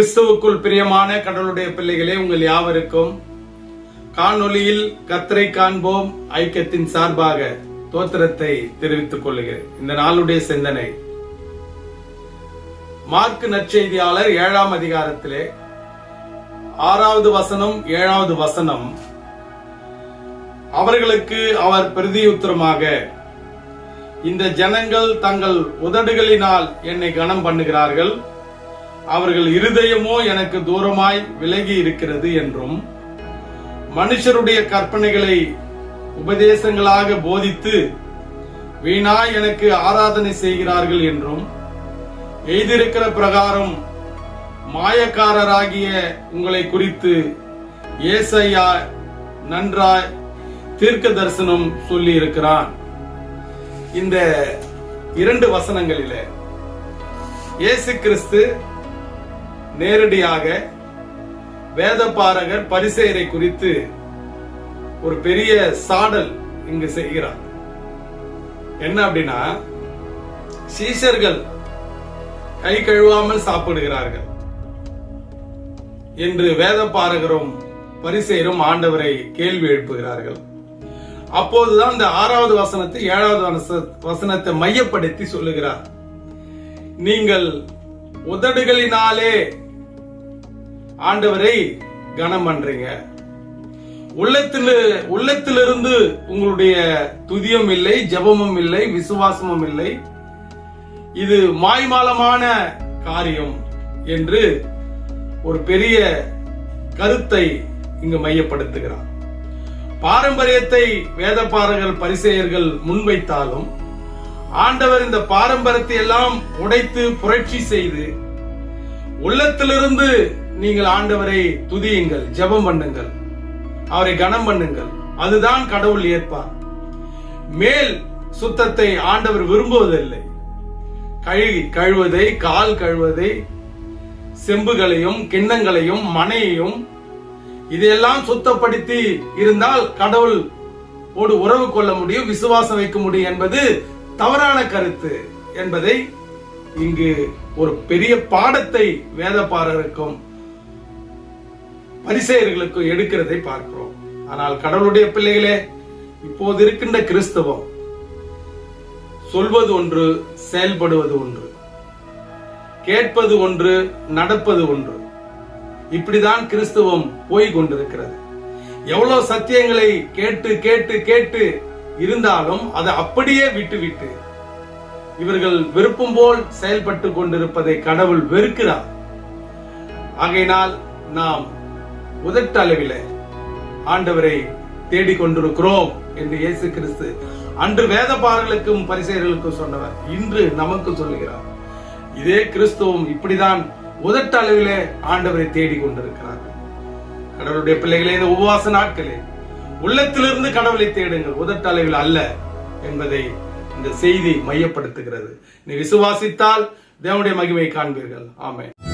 கிறிஸ்துவுக்குள் பிரியமான கடவுளுடைய பிள்ளைகளே உங்கள் யாவருக்கும் காணொலியில் கத்தரை காண்போம் ஐக்கியத்தின் சார்பாக தோத்திரத்தை தெரிவித்துக் கொள்கிறேன். இந்த நாளுடைய சிந்தனை. மார்க் நற்செய்தியாளர் ஏழாம் அதிகாரத்திலே ஆறாவது வசனம் ஏழாவது வசனம். அவர்களுக்கு அவர் பிரதியுத்தரமாக இந்த ஜனங்கள் தங்கள் உதடுகளினால் என்னை கனம் பண்ணுகிறார்கள். அவர்கள் இருதயமோ எனக்கு தூரமாய் விலகி இருக்கிறது என்றும் மனுஷருடைய கற்பனைகளை உபதேசங்களாக போதித்து வீணாய் எனக்கு ஆராதனை செய்கிறார்கள் என்றும் எய்திருக்கிற பிரகாரம் மாயக்காரராகிய உங்களை குறித்து ஏசையா நன்றாய் தீர்க்க தரிசனம் சொல்லி இருக்கிறான் இந்த இரண்டு வசனங்களில் இயேசு கிறிஸ்து நேரடியாக வேதபாரகர் பரிசெயரை குறித்து ஒரு பெரிய சாடல் இங்கு செய்கிறார். என்ன அப்படின்னா சீஷர்கள் கை கழுவாமல் சாப்பிடுகிறார்கள் என்று வேதபாரகரும் பரிசெயரும் ஆண்டவரை கேள்வி எழுப்புகிறார்கள். அப்போதுதான் இந்த ஆறாவது வசனத்தை ஏழாவது வச- வசனத்தை மையப்படுத்தி சொல்லுகிறார். நீங்கள் உதடுகளினாலே ஆண்டவரை கனம் பண்றீங்க. உள்ளத்தில் உள்ளத்திலிருந்து உங்களுடைய துதியும் இல்லை ஜெபமும் இல்லை விசுவாசமும் இல்லை. இது மாய்மாலமான காரியம் என்று ஒரு பெரிய கருத்தை இங்கு மையப்படுத்துகிறார். பாரம்பரியத்தை வேதபாரகர் பரிசெயர்கள் முன்வைத்தாலும் ஆண்டவர் இந்த பாரம்பரியத்தை எல்லாம் உடைத்து புரட்சி செய்து உள்ளத்திலிருந்து நீங்கள் ஆண்டவரை துதியுங்கள் ஜெபம் பண்ணுங்கள். அவரை கனம் பண்ணுங்கள். அதுதான் கடவுள் ஏற்பார் மேல் சுத்தத்தை ஆண்டவர் விரும்புவதில்லை. கழுகி கழுவதை கால் கழுவதை செம்புகளையும் கிண்ணங்களையும் மனையையும் இதையெல்லாம் சுத்தப்படுத்தி இருந்தால் கடவுள் ஓடு உறவு கொள்ள முடியும் விசுவாசம் வைக்க முடியும் என்பது தவறான கருத்து என்பதை இங்கு ஒரு பெரிய பாடத்தை வேதப்பாரருக்கும் பரிசெயர்களுக்கும் எடுக்கிறதை பார்க்கிறோம். ஆனால் கடவுளுடைய பிள்ளைகளே இப்போது இருக்கின்ற கிறிஸ்தவம் சொல்வது ஒன்று செயல்படுவது ஒன்று கேட்பது ஒன்று நடப்பது ஒன்று. இப்படிதான் கிறிஸ்தவம் போய் கொண்டிருக்கிறது. எவ்வளவு சத்தியங்களை கேட்டு கேட்டு கேட்டு இருந்தாலும் அதை அப்படியே விட்டுவிட்டு இவர்கள் விருப்பம் போல் செயல்பட்டு கொண்டிருப்பதை கடவுள் வெறுக்கிறார். ஆகையினால் நாம் உதட்டளவில ஆண்டவரை தேடிக்கொண்டிருக்கிறோம் என்று இயேசு கிறிஸ்து அன்று வேதபாரர்களுக்கும் பரிசெயர்களுக்கும் சொன்னவர் இன்று நமக்கு சொல்லுகிறார். இதே கிறிஸ்துவம் இப்படிதான் உதட்ட அளவிலே ஆண்டவரை தேடிக் கொண்டிருக்கிறார் கடவுளுடைய பிள்ளைகளே இந்த உபவாச நாட்களே உள்ளத்திலிருந்து கடவுளை தேடுங்கள் உதட்ட அளவில் அல்ல என்பதை இந்த செய்தி மையப்படுத்துகிறது. நீ விசுவாசித்தால் தேவனுடைய மகிமை காண்பீர்கள். ஆமென்.